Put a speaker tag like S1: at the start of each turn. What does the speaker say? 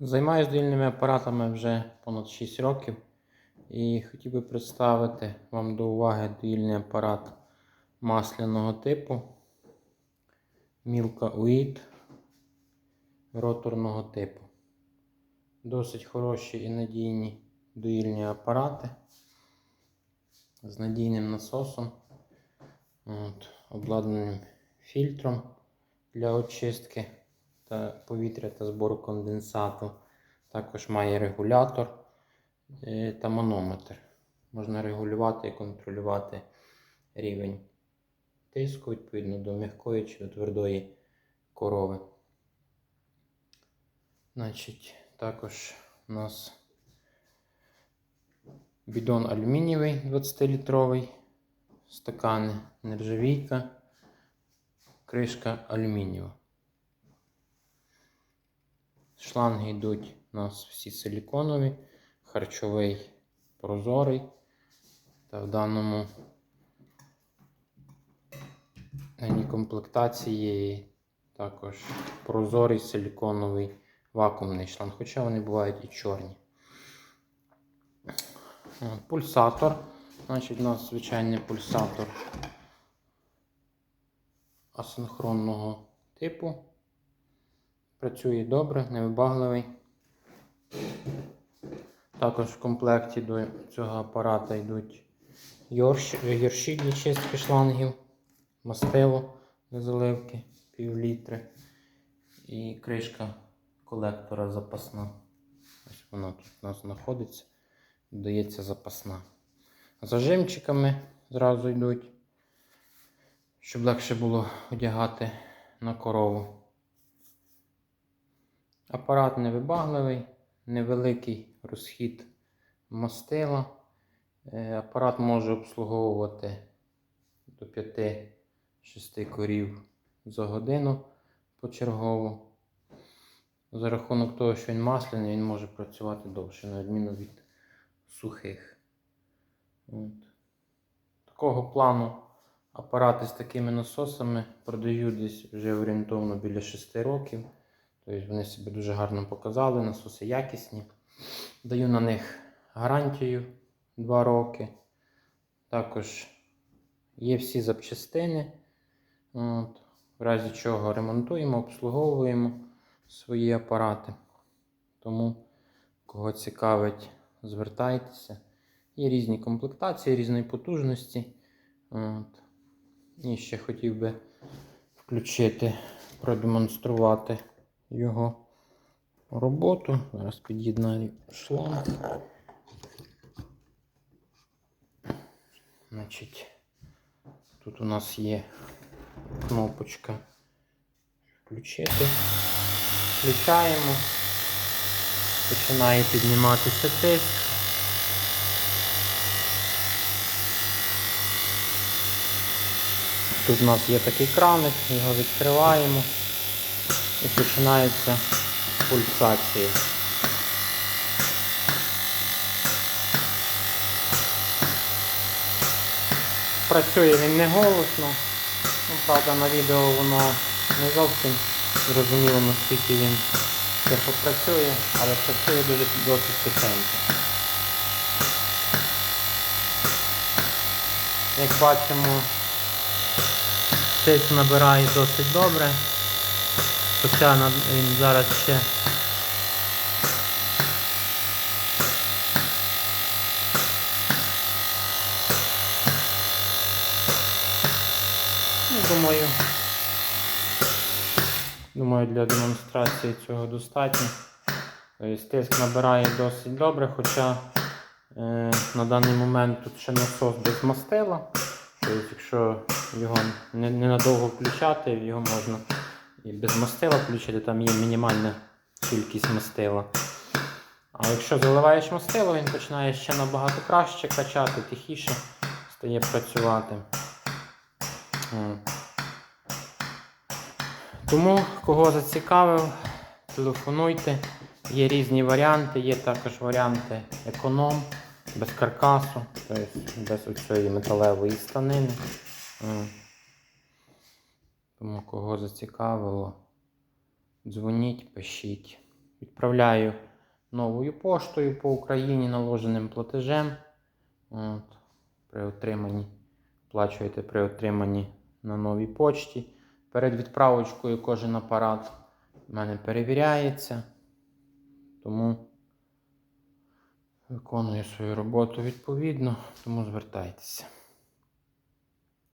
S1: Займаюся дуельними апаратами вже понад 6 років. І хотів би представити вам до уваги дуельний апарат масляного типу. Milka UIT роторного типу. Досить хороші і надійні дуельні апарати з надійним насосом, от, обладнаним фільтром для очистки та повітря та збору конденсату. Також має регулятор е, та манометр. Можна регулювати і контролювати рівень тиску відповідно до м'якої чи до твердої корови. Значить, також у нас бідон алюмінієвий 20-літровий, стакани нержавійка, кришка алюмінієва. Шланги йдуть у нас всі силіконові, харчовий прозорий. Та в даному комплектації також прозорий силіконовий вакуумний шланг, хоча вони бувають і чорні. Пульсатор. Значить, у нас звичайний пульсатор асинхронного типу. Працює добре, невибагливий. Також в комплекті до цього апарата йдуть гірші для чистки шлангів, мастило для заливки пів літри і кришка колектора запасна. Ось вона тут у нас знаходиться, додається запасна. Зажимчиками зразу йдуть, щоб легше було одягати на корову. Апарат невибагливий, невеликий розхід мастила. Е, Апарат може обслуговувати до 5-6 корів за годину почергово. За рахунок того, що він масляний, він може працювати довше, на відміну від сухих. От. Такого плану апарати з такими насосами продаю десь вже орієнтовно біля 6 років. Тобто вони себе дуже гарно показали, насоси якісні. Даю на них гарантію 2 роки. Також є всі запчастини. От. В разі чого ремонтуємо, обслуговуємо свої апарати. Тому, кого цікавить, звертайтеся. Є різні комплектації, різної потужності. От. І ще хотів би включити, продемонструвати його роботу. Зараз під'єднаю шланг. Значить, тут у нас є кнопочка включити. Включаємо. Починає підніматися тиск. Тут у нас є такий краник, його відкриваємо і починається пульсація. Працює він не голосно, ну, правда на відео воно не зовсім зрозуміло наскільки він тихо працює, але працює дуже досить тихенько. Як бачимо, тиск набирає досить добре. Хоча він зараз ще ну, думаю, думаю, для демонстрації цього достатньо. Тобто тиск набирає досить добре, хоча е, на даний момент тут ще насос без мастила. Тобто, якщо його ненадовго включати, його можна і без мастила включити, там є мінімальна кількість мастила. А якщо заливаєш мастило, він починає ще набагато краще качати, тихіше стає працювати. Тому, кого зацікавив, телефонуйте. Є різні варіанти, є також варіанти економ, без каркасу, тобто без оцієї металевої станини. Тому кого зацікавило, дзвоніть, пишіть. відправляю новою поштою по Україні наложеним платежем. От, при отриманні, оплачуєте при отриманні на новій почті. Перед відправочкою кожен апарат в мене перевіряється. Тому виконую свою роботу відповідно, тому звертайтеся.